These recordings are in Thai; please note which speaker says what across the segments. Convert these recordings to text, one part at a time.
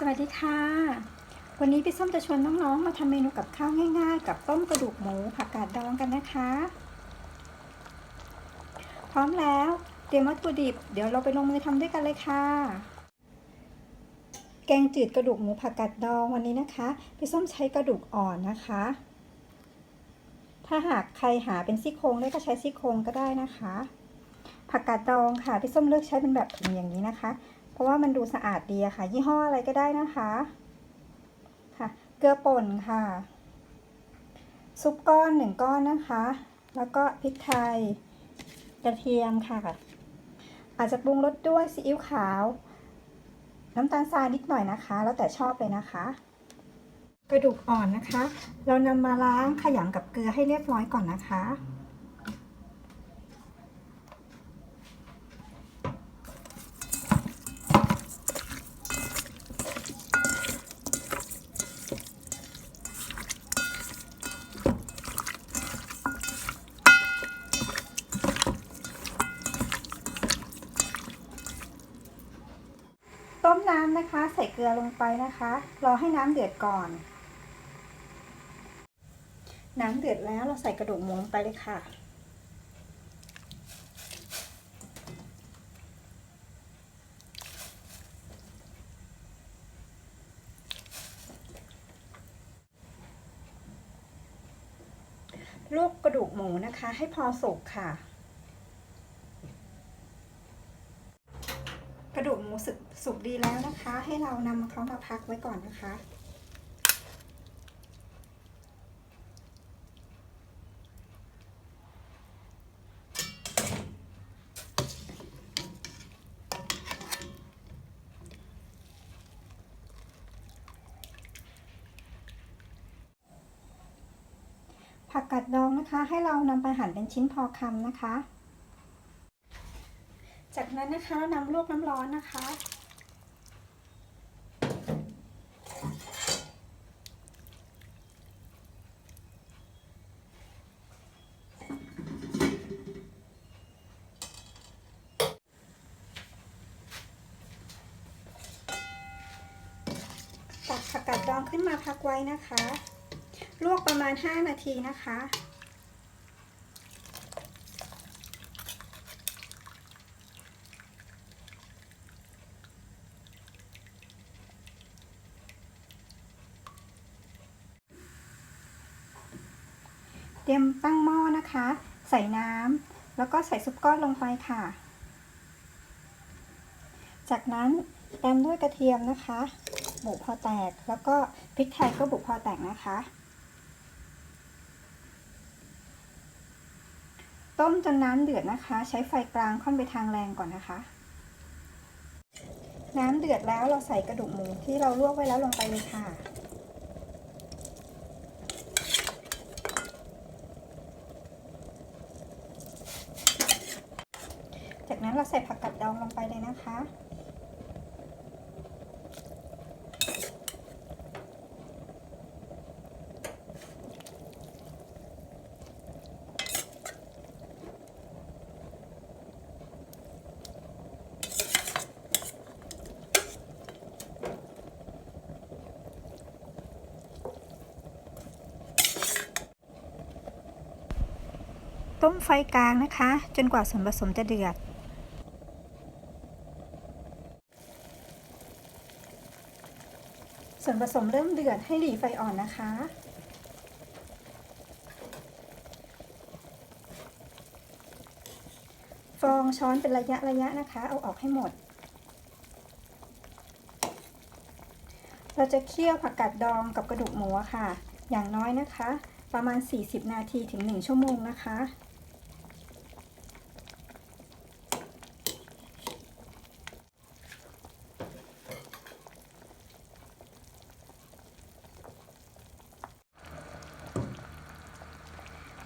Speaker 1: สวัสดีค่ะ วันนี้พี่ส้มจะชวนน้องๆ มาทำเมนูกับข้าวง่าย ๆ กับต้มกระดูกหมูผักกาดดองกันนะคะ พร้อมแล้วเตรียมวัตถุดิบ เดี๋ยวเราไปลงมือทำด้วยกันเลยค่ะ แกงจืดกระดูกหมูผักกาดดองวันนี้นะคะพี่ส้มใช้กระดูกอ่อนนะคะ ถ้าหากใครหาเป็นซี่โครงได้ก็ใช้ซี่โครงก็ได้นะคะ ผักกาดดองค่ะพี่ส้มเลือกใช้เป็นแบบถุงอย่างนี้นะคะ ราะว่ามันดูสะอาดดีอะค่ะ ยี่ห้ออะไรก็ได้นะคะค่ะ เกลือป่นค่ะ ซุปก้อนหนึ่งก้อนนะคะ แล้วก็พริกไทยกระเทียมค่ะ อาจจะปรุงรสด้วยซีอิ๊วขาว น้ำตาลทรายนิดหน่อยนะคะ แล้วแต่ชอบเลยนะคะ กระดูกอ่อนนะคะ เรานำมาล้างขยำกับเกลือให้เรียบร้อยก่อนนะคะ ต้มน้ำนะคะ ใส่เกลือลงไปนะคะ รอให้น้ำเดือดก่อน น้ำเดือดแล้วเราใส่กระดูกหมูลงไปเลยค่ะ ลวกกระดูกหมูนะคะ ให้พอสุกค่ะ ระดูกหมูสุกสุกดีแล้วนะคะ ให้เรานำเขามาพักไว้ก่อนนะคะ ผักกัดดองนะคะ ให้เรานำไปหั่นเป็นชิ้นพอคำนะคะ จากนั้นนะคะเรานำลวกน้ำร้อนนะคะ ตักผักกาดดองขึ้นมาพักไว้นะคะ ลวกประมาณ 5 นาทีนะคะ รียมตั้งหม้อนะคะ ใส่น้ำแล้วก็ใส่ซุปก้อนลงไปค่ะ จากนั้นตามด้วยกระเทียมนะคะ บุพอแตกแล้วก็พริกไทยก็บุพอแตกนะคะ ต้มจนน้ำเดือดนะคะ ใช้ไฟกลางค่อนไปทางแรงก่อนนะคะ น้ำเดือดแล้วเราใส่กระดูกหมูที่เราลวกไว้แล้วลงไปเลยค่ะ จากนั้นเราใส่ผักกัดดองลงไปเลยนะคะ ต้มไฟกลางนะคะ จนกว่าส่วนผสมจะเดือด ส่วนผสมเริ่มเดือดให้หลีไฟอ่อนนะคะ ฟองช้อนเป็นระยะระยะนะคะ เอาออกให้หมด เราจะเคี่ยวผักกาดดองกับกระดูกหมูค่ะ อย่างน้อยนะคะ ประมาณ 40 นาทีถึง 1 ชั่วโมงนะคะ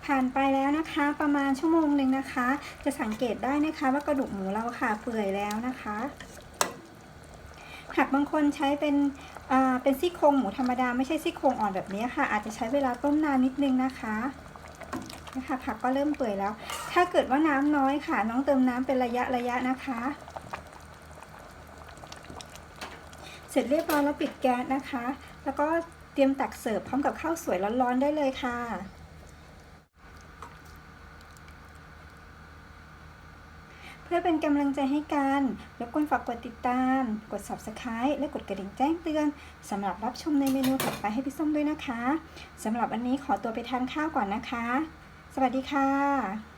Speaker 1: ผ่านไปแล้วนะคะประมาณชั่วโมงหนึ่งนะคะ จะสังเกตได้นะคะว่ากระดูกหมูเราค่ะเปื่อยแล้วนะคะหากบางคนใช้เป็นเป็นซี่โครงหมูธรรมดาไม่ใช่ซี่โครงอ่อนแบบนี้ค่ะ อาจจะใช้เวลาต้มนานนิดนึงนะคะนะคะผักก็เริ่มเปื่อยแล้ว ถ้าเกิดว่าน้ำน้อยค่ะ น้องเติมน้ำเป็นระยะระยะนะคะ เสร็จเรียบร้อยแล้วปิดแก๊สนะคะ แล้วก็เตรียมตักเสิร์ฟพร้อมกับข้าวสวยร้อนๆได้เลยค่ะ พื่อเป็นกำลังใจให้กันรบกวนฝากกดติดตาม กด subscribe และกดกระดิ่งแจ้งเตือนสำหรับรับชมในเมนูถัดไปให้พี่ส้มด้วยนะคะสำหรับวันนี้ขอตัวไปทานข้าวก่อนนะคะ สวัสดีค่ะ